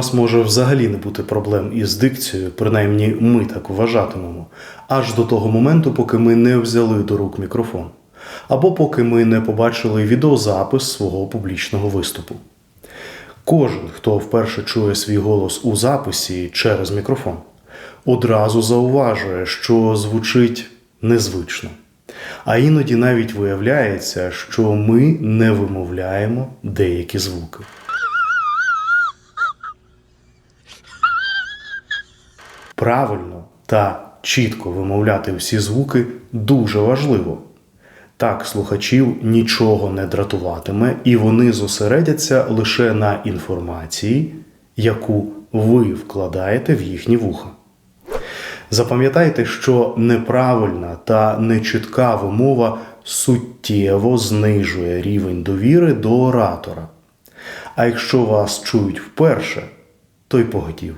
нас може взагалі не бути проблем із дикцією, принаймні ми так вважатимемо, аж до того моменту, поки ми не взяли до рук мікрофон, або поки ми не побачили відеозапис свого публічного виступу. Кожен, хто вперше чує свій голос у записі через мікрофон, одразу зауважує, що звучить незвично. А іноді навіть виявляється, що ми не вимовляємо деякі звуки. Правильно та чітко вимовляти всі звуки дуже важливо. Так слухачів нічого не дратуватиме, і вони зосередяться лише на інформації, яку ви вкладаєте в їхні вуха. Запам'ятайте, що неправильна та нечітка вимова суттєво знижує рівень довіри до оратора. А якщо вас чують вперше, то й поготів.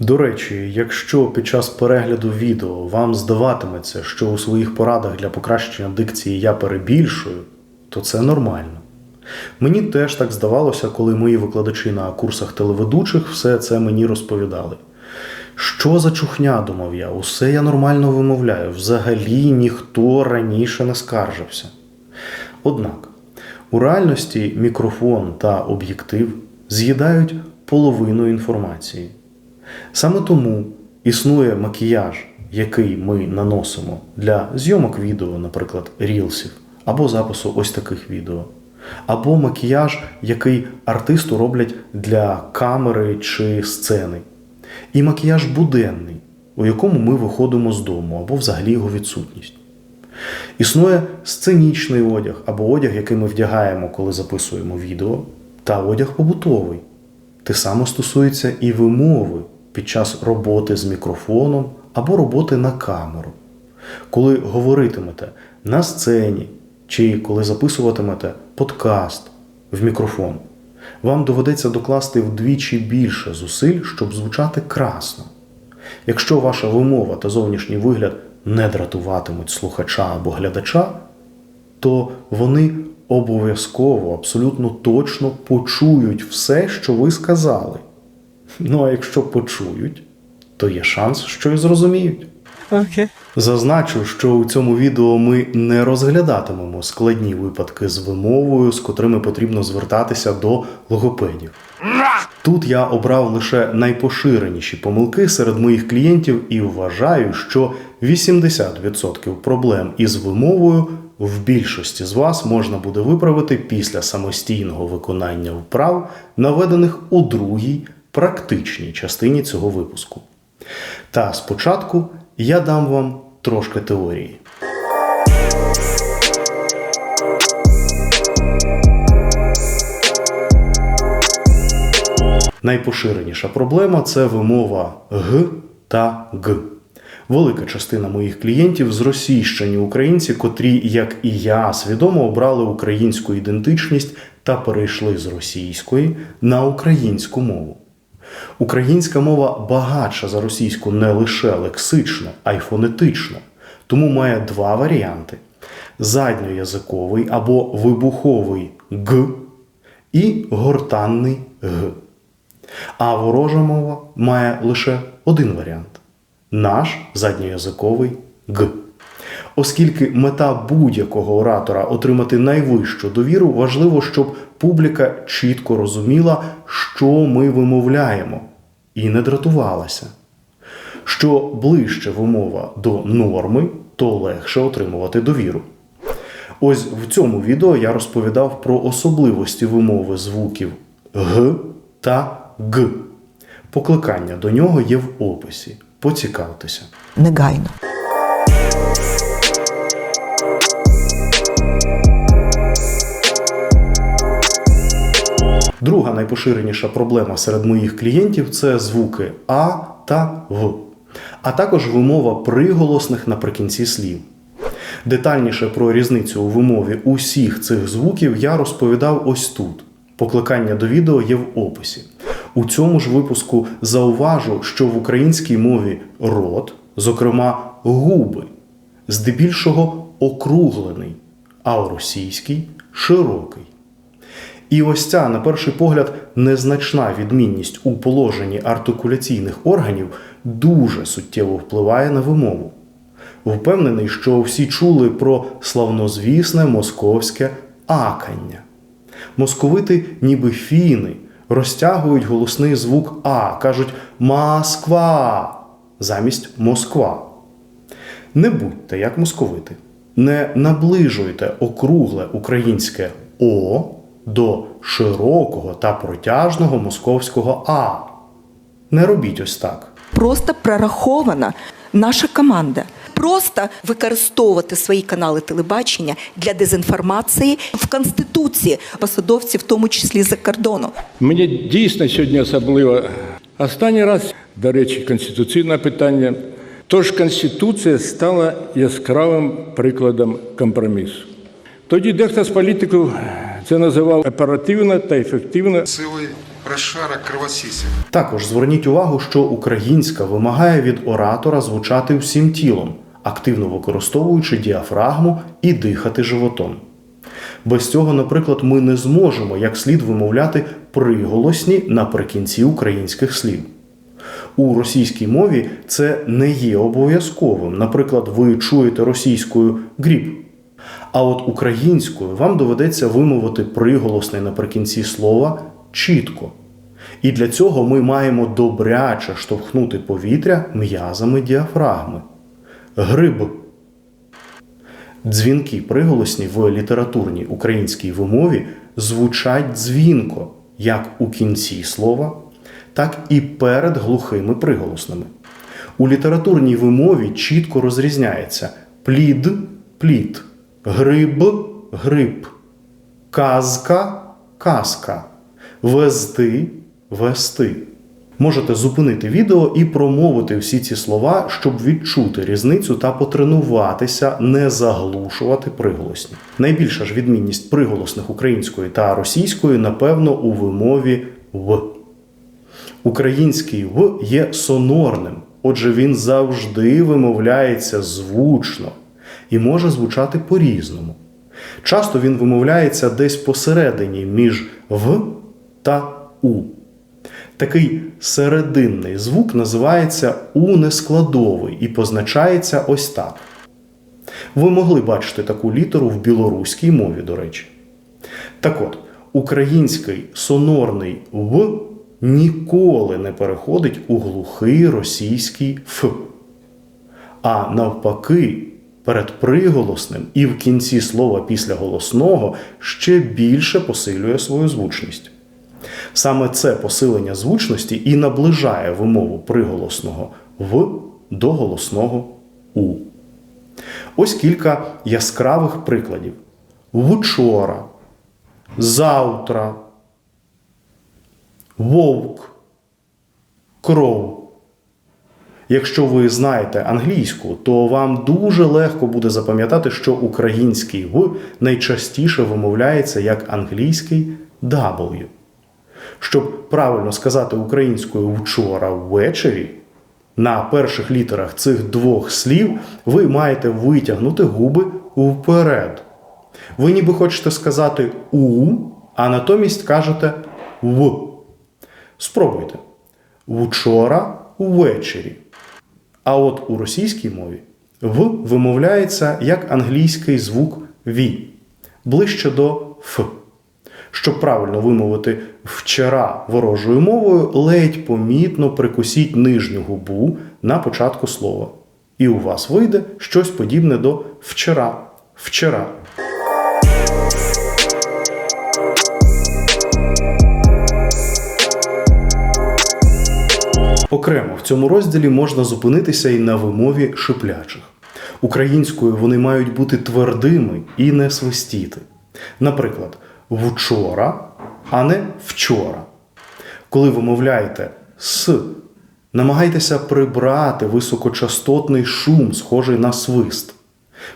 До речі, якщо під час перегляду відео вам здаватиметься, що у своїх порадах для покращення дикції я перебільшую, то це нормально. Мені теж так здавалося, коли мої викладачі на курсах телеведучих все це мені розповідали. Що за чухня, думав я, усе я нормально вимовляю, взагалі ніхто раніше не скаржився. Однак, у реальності мікрофон та об'єктив з'їдають половину інформації. Саме тому існує макіяж, який ми наносимо для зйомок відео, наприклад, рілсів, або запису ось таких відео, або макіяж, який артисту роблять для камери чи сцени, і макіяж буденний, у якому ми виходимо з дому, або взагалі його відсутність. Існує сценічний одяг або одяг, який ми вдягаємо, коли записуємо відео, та одяг побутовий. Те саме стосується і вимови під час роботи з мікрофоном або роботи на камеру. Коли говоритимете на сцені чи коли записуватимете подкаст в мікрофон, вам доведеться докласти вдвічі більше зусиль, щоб звучати красно. Якщо ваша вимова та зовнішній вигляд не дратуватимуть слухача або глядача, то вони обов'язково, абсолютно точно почують все, що ви сказали. Ну а якщо почують, то є шанс, що і зрозуміють. Okay. Зазначу, що у цьому відео ми не розглядатимемо складні випадки з вимовою, з котрими потрібно звертатися до логопедів. Тут я обрав лише найпоширеніші помилки серед моїх клієнтів і вважаю, що 80% проблем із вимовою в більшості з вас можна буде виправити після самостійного виконання вправ, наведених у другій практичній частині цього випуску. Та спочатку я дам вам трошки теорії. Найпоширеніша проблема це вимова г та г. Велика частина моїх клієнтів зросійщені українці, котрі, як і я, свідомо обрали українську ідентичність та перейшли з російської на українську мову. Українська мова багатша за російську не лише лексично, а й фонетично, тому має два варіанти: задньоязиковий або вибуховий г і гортанний г. А ворожа мова має лише один варіант наш задньоязиковий г. Оскільки мета будь-якого оратора отримати найвищу довіру, важливо, щоб публіка чітко розуміла, що ми вимовляємо, і не дратувалася. Що ближче вимова до норми, то легше отримувати довіру. Ось в цьому відео я розповідав про особливості вимови звуків г та г. Покликання до нього є в описі. Поцікавтеся. Негайно. Друга найпоширеніша проблема серед моїх клієнтів це звуки А та В, а також вимова приголосних наприкінці слів. Детальніше про різницю у вимові усіх цих звуків я розповідав ось тут. Покликання до відео є в описі. У цьому ж випуску зауважу, що в українській мові рот, зокрема губи, здебільшого округлений, а у російській широкий. І ось ця, на перший погляд, незначна відмінність у положенні артикуляційних органів дуже суттєво впливає на вимову. Впевнений, що всі чули про славнозвісне московське акання. Московити, ніби фіни, розтягують голосний звук А, кажуть Москва замість Москва. Не будьте як московити. Не наближуйте округле українське О до широкого та протяжного московського А. Не робіть ось так. просто прорахована наша команда. Просто використовувати свої канали телебачення для дезінформації в конституції посадовців, в тому числі за кордону. Мені дійсно сьогодні особливо останній раз, до речі, конституційне питання. Тож Конституція стала яскравим прикладом компромісу. Тоді дехто з політиків це називав оперативно та ефективно. Цілий розшарок кровосісів. Також зверніть увагу, що українська вимагає від оратора звучати всім тілом, активно використовуючи діафрагму і дихати животом. Без цього, наприклад, ми не зможемо як слід вимовляти приголосні наприкінці українських слів. У російській мові це не є обов'язковим. Наприклад, ви чуєте російською гріб. А от українською вам доведеться вимовити приголосний наприкінці слова чітко. І для цього ми маємо добряче штовхнути повітря м'язами діафрагми. Гриб. Дзвінки приголосні в літературній українській вимові звучать дзвінко як у кінці слова, так і перед глухими приголосними. У літературній вимові чітко розрізняється плід плід, гриб гриб, казка казка, везти вести. Можете зупинити відео і промовити всі ці слова, щоб відчути різницю та потренуватися не заглушувати приголосні. Найбільша ж відмінність приголосних української та російської, напевно, у вимові в. Український в є сонорним, отже, він завжди вимовляється звучно і може звучати по-різному. Часто він вимовляється десь посередині між в та у. Такий серединний звук називається унескладовий і позначається ось так. Ви могли бачити таку літеру в білоруській мові, до речі. Так от, український сонорний в ніколи не переходить у глухий російський Ф. А навпаки, перед приголосним і в кінці слова після голосного ще більше посилює свою звучність. Саме це посилення звучності і наближає вимову приголосного в до голосного у. Ось кілька яскравих прикладів: вчора, завтра, вовк, кров. Якщо ви знаєте англійську, то вам дуже легко буде запам'ятати, що український в найчастіше вимовляється як англійський W. Щоб правильно сказати українською вчора ввечері, на перших літерах цих двох слів ви маєте витягнути губи вперед. Ви ніби хочете сказати у, а натомість кажете в. Спробуйте. Вчора ввечері. А от у російській мові в вимовляється як англійський звук ві, ближче до ф. Щоб правильно вимовити вчора ворожою мовою, ледь помітно прикусіть нижню губу на початку слова. І у вас вийде щось подібне до вчора. Вчора. Окремо в цьому розділі можна зупинитися і на вимові шиплячих. Українською вони мають бути твердими і не свистіти. Наприклад, вчора, а не вчора. Коли вимовляєте с, намагайтеся прибрати високочастотний шум, схожий на свист.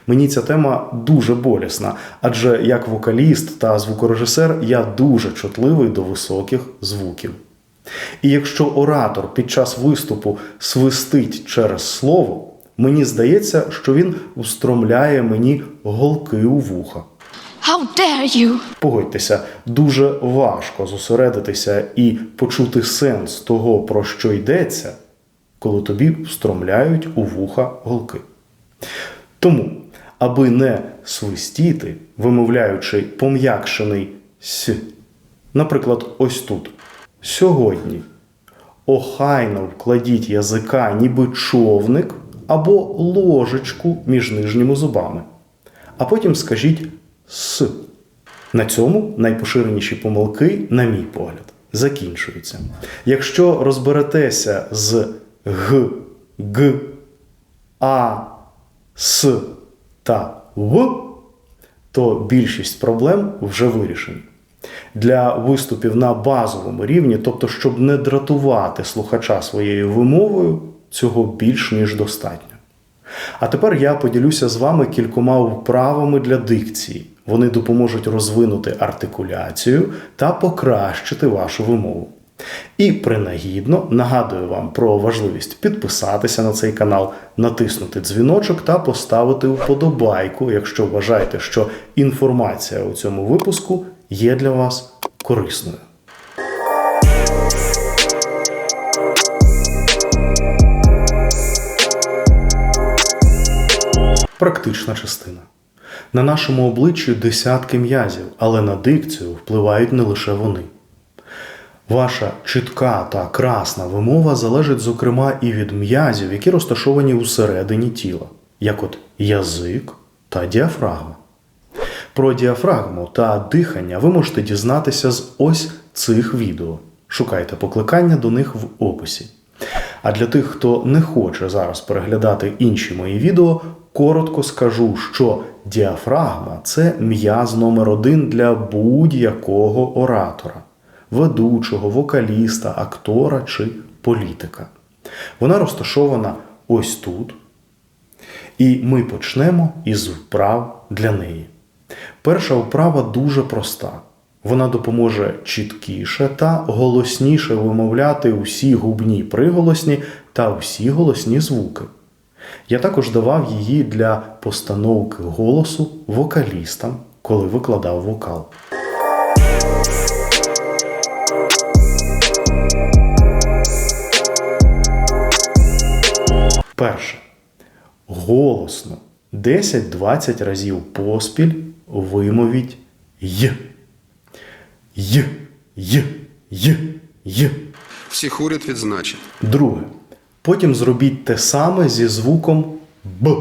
Мені ця тема дуже болісна, адже як вокаліст та звукорежисер я дуже чутливий до високих звуків. І якщо оратор під час виступу свистить через слово, мені здається, що він устромляє мені голки у вуха. How dare you! Погодьтеся, дуже важко зосередитися і почути сенс того, про що йдеться, коли тобі встромляють у вуха голки. Тому, аби не свистіти, вимовляючи пом'якшений с, наприклад, ось тут. Сьогодні охайно вкладіть язика, ніби човник або ложечку між нижніми зубами. А потім скажіть с. На цьому найпоширеніші помилки, на мій погляд, закінчуються. Якщо розберетеся з г, г, а, с та в, то більшість проблем вже вирішені. Для виступів на базовому рівні, тобто, щоб не дратувати слухача своєю вимовою, цього більш ніж достатньо. А тепер я поділюся з вами кількома вправами для дикції. Вони допоможуть розвинути артикуляцію та покращити вашу вимову. І принагідно нагадую вам про важливість підписатися на цей канал, натиснути дзвіночок та поставити вподобайку, якщо вважаєте, що інформація у цьому випуску є для вас корисною. Практична частина. На нашому обличчі десятки м'язів, але на дикцію впливають не лише вони. Ваша чітка та красна вимова залежить, зокрема, і від м'язів, які розташовані усередині тіла, як от язик та діафрагма. Про діафрагму та дихання ви можете дізнатися з ось цих відео. Шукайте покликання до них в описі. А для тих, хто не хоче зараз переглядати інші мої відео, коротко скажу, що діафрагма це м'яз номер один для будь-якого оратора, ведучого, вокаліста, актора чи політика. Вона розташована ось тут. І ми почнемо із вправ для неї. Перша вправа дуже проста. Вона допоможе чіткіше та голосніше вимовляти усі губні приголосні та всі голосні звуки. Я також давав її для постановки голосу вокалістам, коли викладав вокал. Перше. Голосно 10-20 разів поспіль вимовіть й. Й, й, й, й. Всіх уряд відзначить. Друге. Потім зробіть те саме зі звуком Б.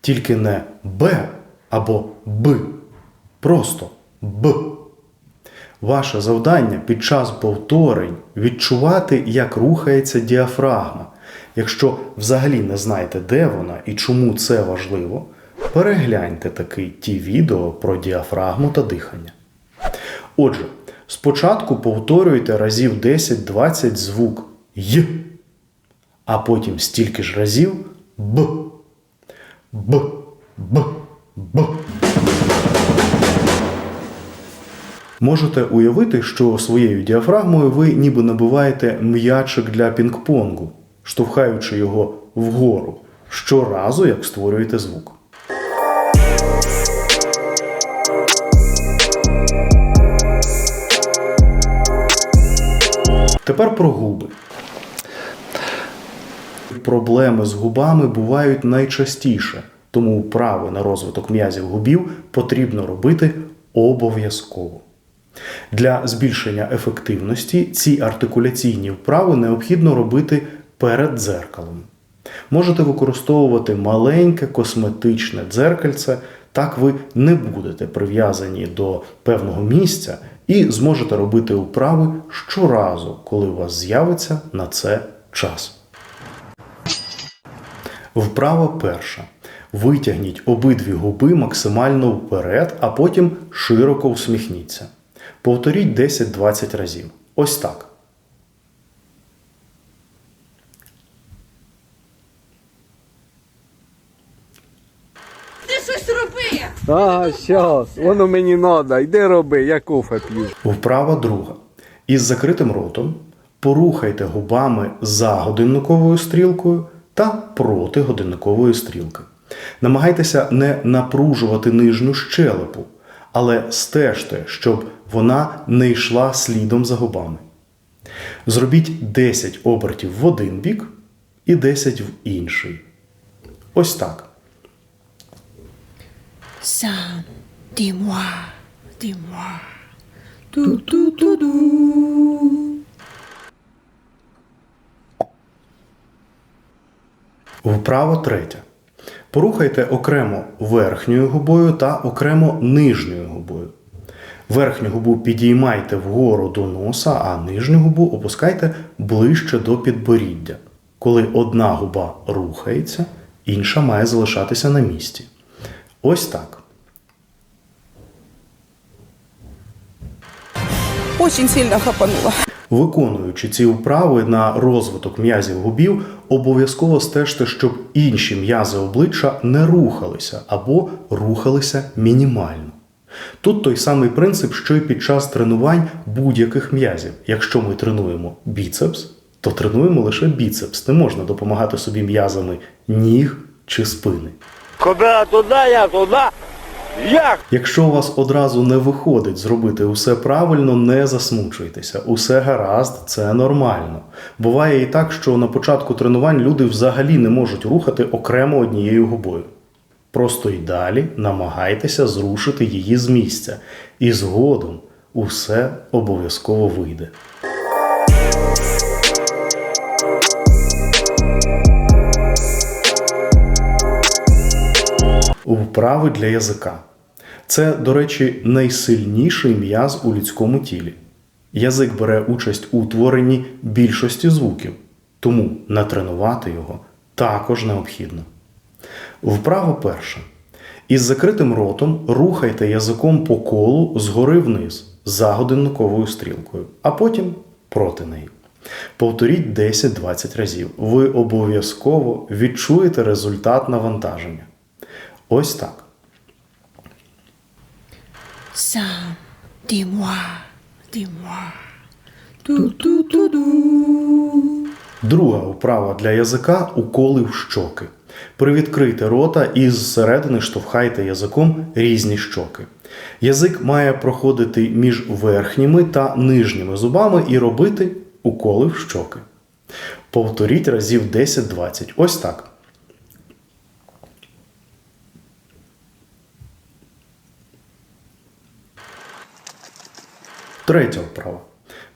Тільки не Б або Б. Просто Б. Ваше завдання під час повторень відчувати, як рухається діафрагма. Якщо взагалі не знаєте, де вона і чому це важливо, перегляньте таки ті відео про діафрагму та дихання. Отже, спочатку повторюйте разів 10-20 звук Й, а потім стільки ж разів Б. Б. Б. Б. Можете уявити, що своєю діафрагмою ви ніби набиваєте м'ячик для пінг-понгу, штовхаючи його вгору щоразу, як створюєте звук. Тепер про губи. Проблеми з губами бувають найчастіше, тому вправи на розвиток м'язів губів потрібно робити обов'язково. Для збільшення ефективності ці артикуляційні вправи необхідно робити перед дзеркалом. Можете використовувати маленьке косметичне дзеркальце, так ви не будете прив'язані до певного місця і зможете робити вправи щоразу, коли у вас з'явиться на це час. Вправа перша. Витягніть обидві губи максимально вперед, а потім широко усміхніться. Повторіть 10-20 разів. Ось так. Ти щось роби! Ага, щас, воно мені надо, йди роби, я кофе п'ю. Вправа друга. Із закритим ротом порухайте губами за годинниковою стрілкою та проти годинникової стрілки. Намагайтеся не напружувати нижню щелепу, але стежте, щоб вона не йшла слідом за губами. Зробіть 10 обертів в один бік і 10 в інший. Ось так. Sam, dis-moi, dis-moi. Du, Вправо третя. Порухайте окремо верхньою губою та окремо нижньою губою. Верхню губу підіймайте вгору до носа, а нижню губу опускайте ближче до підборіддя. Коли одна губа рухається, інша має залишатися на місці. Ось так. Очень сильно хапанула. Виконуючи ці вправи на розвиток м'язів губів, обов'язково стежте, щоб інші м'язи обличчя не рухалися або рухалися мінімально. Тут той самий принцип, що й під час тренувань будь-яких м'язів. Якщо ми тренуємо біцепс, то тренуємо лише біцепс. Не можна допомагати собі м'язами ніг чи спини. Куди туди, я туди. Як? Якщо у вас одразу не виходить зробити усе правильно, не засмучуйтеся. Усе гаразд, це нормально. Буває і так, що на початку тренувань люди взагалі не можуть рухати окремо однією губою. Просто й далі намагайтеся зрушити її з місця, і згодом усе обов'язково вийде. Вправи для язика. Це, до речі, найсильніший м'яз у людському тілі. Язик бере участь у утворенні більшості звуків, тому натренувати його також необхідно. Вправа перша. Із закритим ротом рухайте язиком по колу згори вниз за годинниковою стрілкою, а потім проти неї. Повторіть 10-20 разів. Ви обов'язково відчуєте результат навантаження. Ось так. Du, du, du, du. Друга вправа для язика уколи в щоки. Привідкрийте рота і зсередини штовхайте язиком різні щоки. Язик має проходити між верхніми та нижніми зубами і робити уколи в щоки. Повторіть разів 10-20. Ось так. Третя вправа.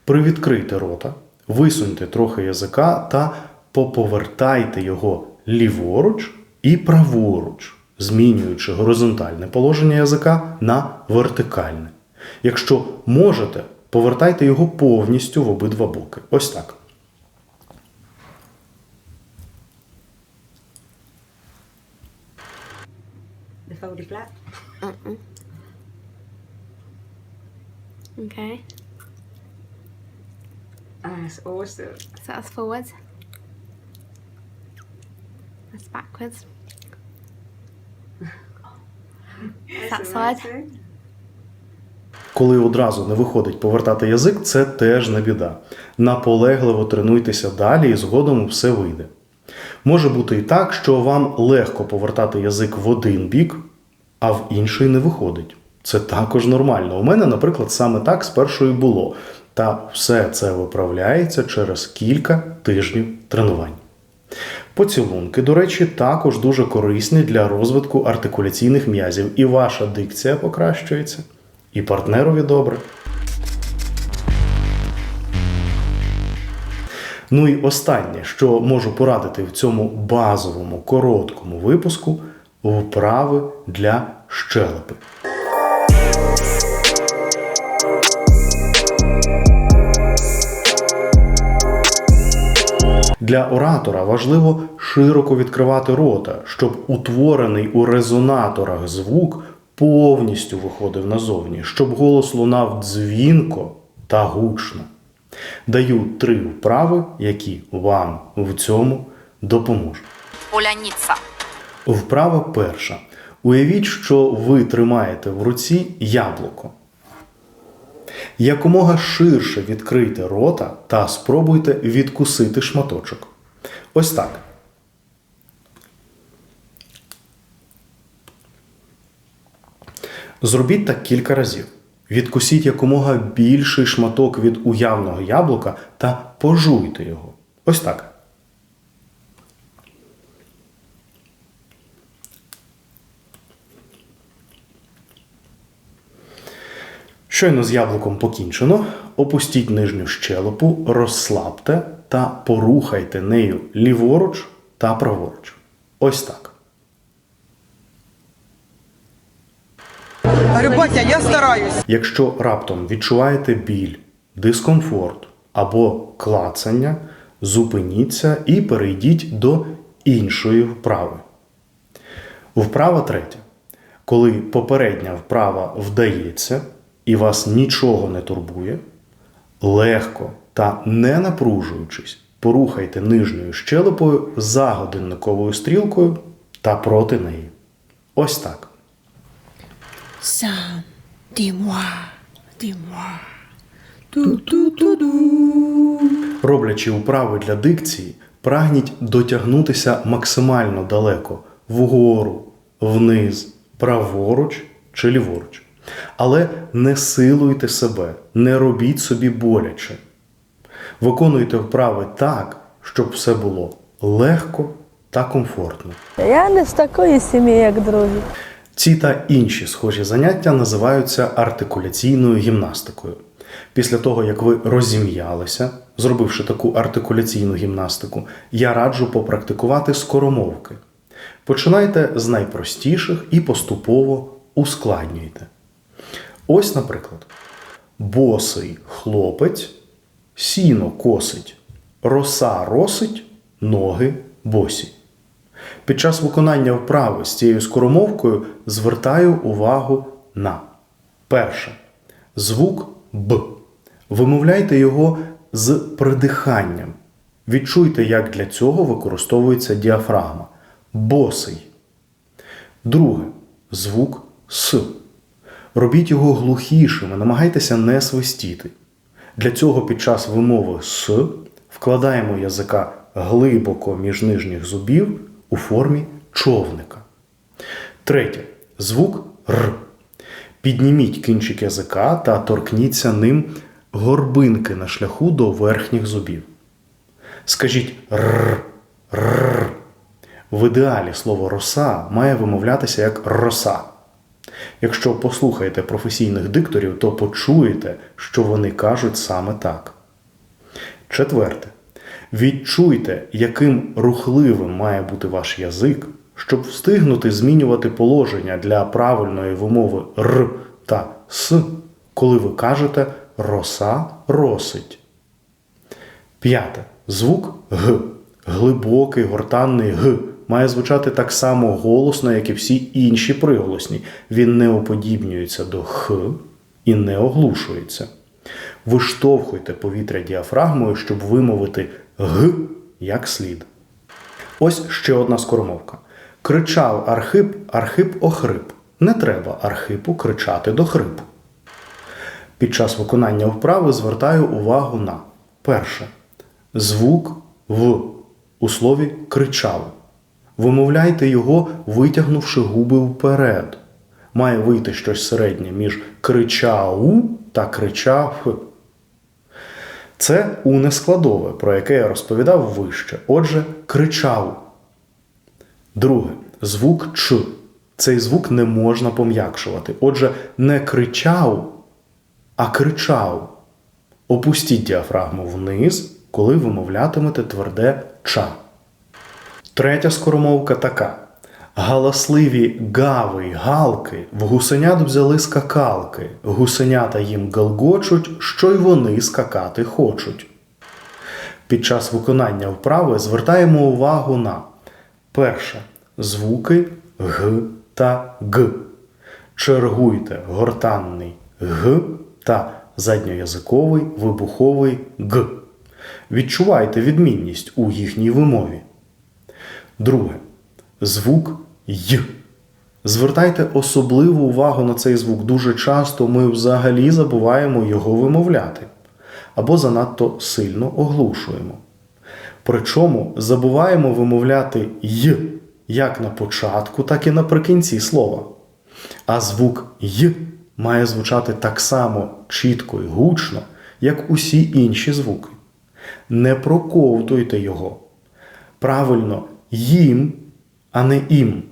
Привідкрийте рота, висуньте трохи язика та поповертайте його ліворуч і праворуч, змінюючи горизонтальне положення язика на вертикальне. Якщо можете, повертайте його повністю в обидва боки. Ось так. The folded flat. Okay, That's awesome. so that's forwards. That's backwards. that side. Коли одразу не виходить повертати язик, це теж не біда. Наполегливо тренуйтеся далі і згодом все вийде. Може бути і так, що вам легко повертати язик в один бік, а в інший не виходить. Це також нормально. У мене, наприклад, саме так спершу і було. Та все це виправляється через кілька тижнів тренувань. Поцілунки, до речі, також дуже корисні для розвитку артикуляційних м'язів. І ваша дикція покращується, і партнерові добре. Ну і останнє, що можу порадити в цьому базовому короткому випуску вправи для щелепи. Для оратора важливо широко відкривати рота, щоб утворений у резонаторах звук повністю виходив назовні, щоб голос лунав дзвінко та гучно. Даю три вправи, які вам в цьому допоможуть. Поляниця. Вправа перша. Уявіть, що ви тримаєте в руці яблуко. Якомога ширше відкрийте рота та спробуйте відкусити шматочок. Ось так. Зробіть так кілька разів. Відкусіть якомога більший шматок від уявного яблука та пожуйте його. Ось так. Щойно з яблуком покінчено, опустіть нижню щелепу, розслабте та порухайте нею ліворуч та праворуч. Ось так. Говорю, я стараюсь. Якщо раптом відчуваєте біль, дискомфорт або клацання, зупиніться і перейдіть до іншої вправи. Вправа третя. Коли попередня вправа вдається і вас нічого не турбує, легко та не напружуючись, порухайте нижньою щелепою за годинниковою стрілкою та проти неї. Ось так. Du, du. Роблячи вправи для дикції, прагніть дотягнутися максимально далеко вгору, вниз, праворуч чи ліворуч. Але не силуйте себе, не робіть собі боляче. Виконуйте вправи так, щоб все було легко та комфортно. Я не з такої сім'ї, як другі. Ці та інші схожі заняття називаються артикуляційною гімнастикою. Після того, як ви розім'ялися, зробивши таку артикуляційну гімнастику, я раджу попрактикувати скоромовки. Починайте з найпростіших і поступово ускладнюйте. Ось, наприклад, босий хлопець, сіно косить, роса росить, ноги босі. Під час виконання вправи з цією скоромовкою звертаю увагу на перше. Звук Б. Вимовляйте його з придиханням. Відчуйте, як для цього використовується діафрагма. Босий. Друге. Звук С. Робіть його глухішим і намагайтеся не свистіти. Для цього під час вимови С вкладаємо язика глибоко між нижніх зубів у формі човника. Третє. Звук Р. Підніміть кінчик язика та торкніться ним горбинки на шляху до верхніх зубів. Скажіть р. В ідеалі слово роса має вимовлятися як роса. Якщо послухаєте професійних дикторів, то почуєте, що вони кажуть саме так. Четверте. Відчуйте, яким рухливим має бути ваш язик, щоб встигнути змінювати положення для правильної вимови р та с, коли ви кажете роса росить. П'яте. Звук Г. Глибокий гортанний Г має звучати так само голосно, як і всі інші приголосні. Він не уподібнюється до Х і не оглушується. Виштовхуйте повітря діафрагмою, щоб вимовити Г як слід. Ось ще одна скоромовка. Кричав Архип, Архип охрип. Не треба Архипу кричати до хрипу. Під час виконання вправи звертаю увагу на перше. Звук В у слові кричав. Вимовляйте його, витягнувши губи вперед. Має вийти щось середнє між кричау та кричав. Це уне складове, про яке я розповідав вище. Отже, кричав. Друге. Звук Ч. Цей звук не можна пом'якшувати. Отже, не кричав, а кричав. Опустіть діафрагму вниз, коли вимовлятимете тверде ча. Третя скоромовка така. Галасливі гави галки в гусенят взяли скакалки. Гусенята їм галгочуть, що й вони скакати хочуть. Під час виконання вправи звертаємо увагу на перше звуки Г та Г. Чергуйте гортанний Г та задньоязиковий вибуховий Г. Відчувайте відмінність у їхній вимові. Друге. Звук Й. Звертайте особливу увагу на цей звук. Дуже часто ми взагалі забуваємо його вимовляти або занадто сильно оглушуємо. Причому забуваємо вимовляти й як на початку, так і наприкінці слова. А звук й має звучати так само чітко і гучно, як усі інші звуки. Не проковтуйте його. Правильно, їм, а не ім.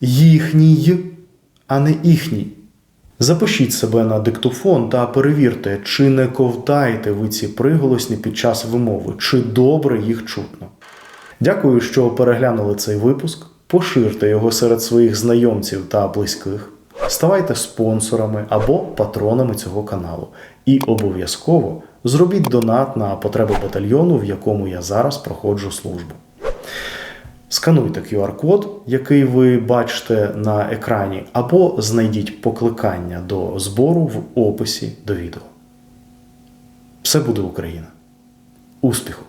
Їхній, а не їхній. Запишіть себе на диктофон та перевірте, чи не ковтаєте ви ці приголосні під час вимови, чи добре їх чутно. Дякую, що переглянули цей випуск. Поширте його серед своїх знайомців та близьких. Ставайте спонсорами або патронами цього каналу. І обов'язково зробіть донат на потреби батальйону, в якому я зараз проходжу службу. Скануйте QR-код, який ви бачите на екрані, або знайдіть покликання до збору в описі до відео. Все буде Україна! Успіху!